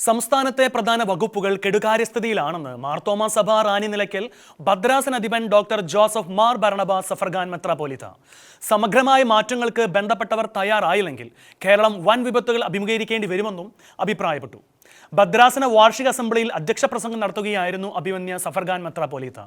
സംസ്ഥാനത്തെ പ്രധാന വകുപ്പുകൾ കെടുകാര്യസ്ഥതയിലാണെന്ന് മാർത്തോമ സഭ റാണി നിലയ്ക്കൽ ഭദ്രാസൻ അധിപൻ ഡോക്ടർ ജോസഫ് മാർ ഭരണബ സഫർഗാൻ മെത്രാപോലിത്ത സമഗ്രമായ മാറ്റങ്ങൾക്ക് ബന്ധപ്പെട്ടവർ തയ്യാറായില്ലെങ്കിൽ കേരളം വൻ വിപത്തുകൾ അഭിമുഖീകരിക്കേണ്ടി വരുമെന്നും അഭിപ്രായപ്പെട്ടു. ഭദ്രാസന വാർഷിക അസംബ്ലിയിൽ അധ്യക്ഷ പ്രസംഗം നടത്തുകയായിരുന്നു അഭിമന്യ സഫർഖാൻ മെത്രാപോലിത്ത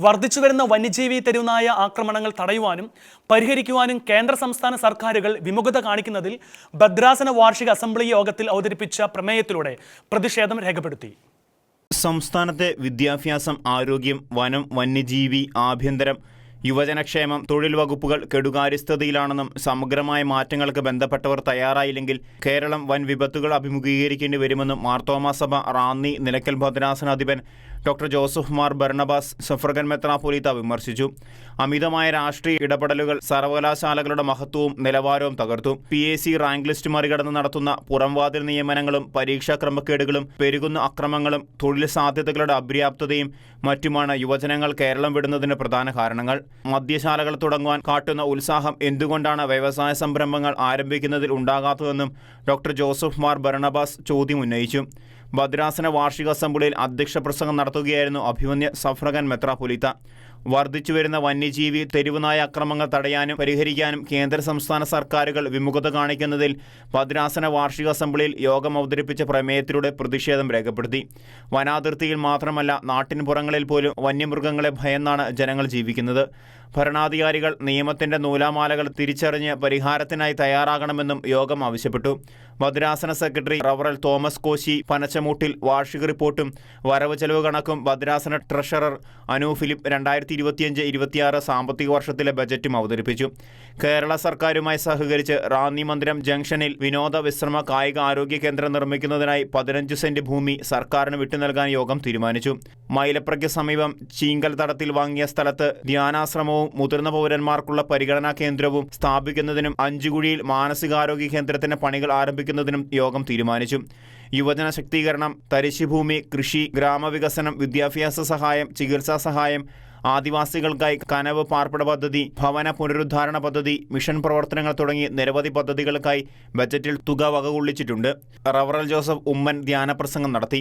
വർദ്ധിച്ചുവരുന്ന വന്യജീവി തെരുവുനായ ആക്രമണങ്ങൾ തടയുവാനും പരിഹരിക്കുവാനും കേന്ദ്ര സംസ്ഥാന സർക്കാരുകൾ വിമുഖത കാണിക്കുന്നതിൽ ഭദ്രാസന വാർഷിക അസംബ്ലി യോഗത്തിൽ അവതരിപ്പിച്ച പ്രമേയത്തിലൂടെ പ്രതിഷേധം രേഖപ്പെടുത്തി. സംസ്ഥാനത്തെ വിദ്യാഭ്യാസം ആരോഗ്യം വനം വന്യജീവി ആഭ്യന്തരം യുവജനക്ഷേമം തൊഴിൽ വകുപ്പുകൾ കെടുകാര്യസ്ഥതയിലാണെന്നും സമഗ്രമായ മാറ്റങ്ങൾക്ക് ബന്ധപ്പെട്ടവർ തയ്യാറായില്ലെങ്കിൽ കേരളം വൻ വിപത്തുകൾ അഭിമുഖീകരിക്കേണ്ടി വരുമെന്നും മാർത്തോമാ സഭ റാന്നി നിലയ്ക്കൽ ഭദ്രാസനാധിപൻ ഡോക്ടർ ജോസഫ് മാർ ഭരണബാസ് സഫർഗൻ മെത്രാപൊലീത്ത വിമർശിച്ചു. അമിതമായ രാഷ്ട്രീയ ഇടപെടലുകൾ സർവകലാശാലകളുടെ മഹത്വവും നിലവാരവും തകർത്തു. P A C rank list മറികടന്ന് നടത്തുന്ന പുറംവാതിൽ നിയമനങ്ങളും പരീക്ഷാ ക്രമക്കേടുകളും പെരുകുന്ന അക്രമങ്ങളും തൊഴിൽ സാധ്യതകളുടെ അപര്യാപ്തതയും മറ്റുമാണ് യുവജനങ്ങൾ കേരളം വിടുന്നതിന് പ്രധാന കാരണങ്ങൾ. മദ്യശാലകൾ തുടങ്ങുവാൻ കാട്ടുന്ന ഉത്സാഹം എന്തുകൊണ്ടാണ് വ്യവസായ സംരംഭങ്ങൾ ആരംഭിക്കുന്നതിൽ ഉണ്ടാകാത്തതെന്നും ഡോക്ടർ ജോസഫ് മാർ ഭരണബാസ് ചോദ്യം ഉന്നയിച്ചു. ഭദ്രാസന വാർഷിക അസംബ്ലിയിൽ അധ്യക്ഷ പ്രസംഗം നടത്തുകയായിരുന്നു അഭിമന്യ സഫ്രഗൻ മെത്രാപൊലിത്ത വർദ്ധിച്ചുവരുന്ന വന്യജീവി തെരുവുനായ അക്രമങ്ങൾ തടയാനും പരിഹരിക്കാനും കേന്ദ്ര സംസ്ഥാന സർക്കാരുകൾ വിമുഖത കാണിക്കുന്നതിൽ ഭദ്രാസന വാർഷിക അസംബ്ലിയിൽ യോഗം അവതരിപ്പിച്ച പ്രമേയത്തിലൂടെ പ്രതിഷേധം രേഖപ്പെടുത്തി. വനാതിർത്തിയിൽ മാത്രമല്ല നാട്ടിൻപുറങ്ങളിൽ പോലും വന്യമൃഗങ്ങളെ ഭയന്നാണ് ജനങ്ങൾ ജീവിക്കുന്നത്. ഭരണാധികാരികൾ നിയമത്തിന്റെ നൂലാമാലകൾ തിരിച്ചറിഞ്ഞ് പരിഹാരത്തിനായി തയ്യാറാകണമെന്നും യോഗം ആവശ്യപ്പെട്ടു. ഭദ്രാസന സെക്രട്ടറി റവറൽ തോമസ് കോശി പനച്ചമൂട്ടിൽ വാർഷിക റിപ്പോർട്ടും വരവ് ചെലവ് കണക്കും ഭദ്രാസന ട്രഷറർ അനു ഫിലിപ്പ് രണ്ടായിരത്തി ഇരുപത്തിയഞ്ച് ഇരുപത്തിയാറ് സാമ്പത്തിക വർഷത്തിലെ ബജറ്റും അവതരിപ്പിച്ചു. കേരള സർക്കാരുമായി സഹകരിച്ച് റാന്നി മന്ദിരം ജംഗ്ഷനിൽ വിനോദ വിശ്രമ കായിക ആരോഗ്യ കേന്ദ്രം നിർമ്മിക്കുന്നതിനായി പതിനഞ്ച് സെന്റ് ഭൂമി സർക്കാരിന് വിട്ടു നൽകാൻ യോഗം തീരുമാനിച്ചു. മൈലപ്രയ്ക്ക് സമീപം ചീങ്കൽ തടത്തിൽ വാങ്ങിയ സ്ഥലത്ത് ധ്യാനാശ്രമവും മുതിർന്ന പൗരന്മാർക്കുള്ള പരിഗണനാ കേന്ദ്രവും സ്ഥാപിക്കുന്നതിനും അഞ്ചുകുഴിയിൽ മാനസികാരോഗ്യ കേന്ദ്രത്തിന്റെ പണികൾ ആരംഭിക്കുന്നതിനും യോഗം തീരുമാനിച്ചു. യുവജന ശക്തീകരണം തരിശുഭൂമി കൃഷി ഗ്രാമവികസനം വിദ്യാഭ്യാസ സഹായം ചികിത്സാ സഹായം ആദിവാസികൾക്കായി കനവ് പാർപ്പിട പദ്ധതി ഭവന പുനരുദ്ധാരണ പദ്ധതി മിഷൻ പ്രവർത്തനങ്ങൾ തുടങ്ങി നിരവധി പദ്ധതികൾക്കായി ബജറ്റിൽ തുക വകകൊള്ളിച്ചിട്ടുണ്ട്. റവറൽ ജോസഫ് ഉമ്മൻ ധ്യാനപ്രസംഗം നടത്തി.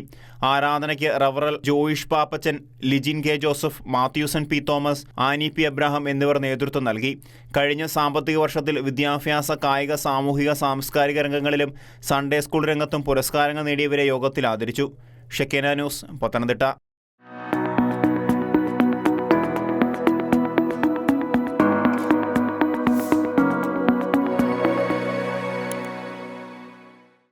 ആരാധനയ്ക്ക് റവറൽ Joyish Pappachan Lijin K Joseph Mathewson P Thomas Annie P Abraham എന്നിവർ നേതൃത്വം നൽകി. കഴിഞ്ഞ സാമ്പത്തിക വർഷത്തിൽ വിദ്യാഭ്യാസ കായിക സാമൂഹിക സാംസ്കാരിക രംഗങ്ങളിലും സൺഡേ സ്കൂൾ രംഗത്തും പുരസ്കാരങ്ങൾ നേടിയവരെ യോഗത്തിൽ ആദരിച്ചു. Shekinah news Pathanamthitta.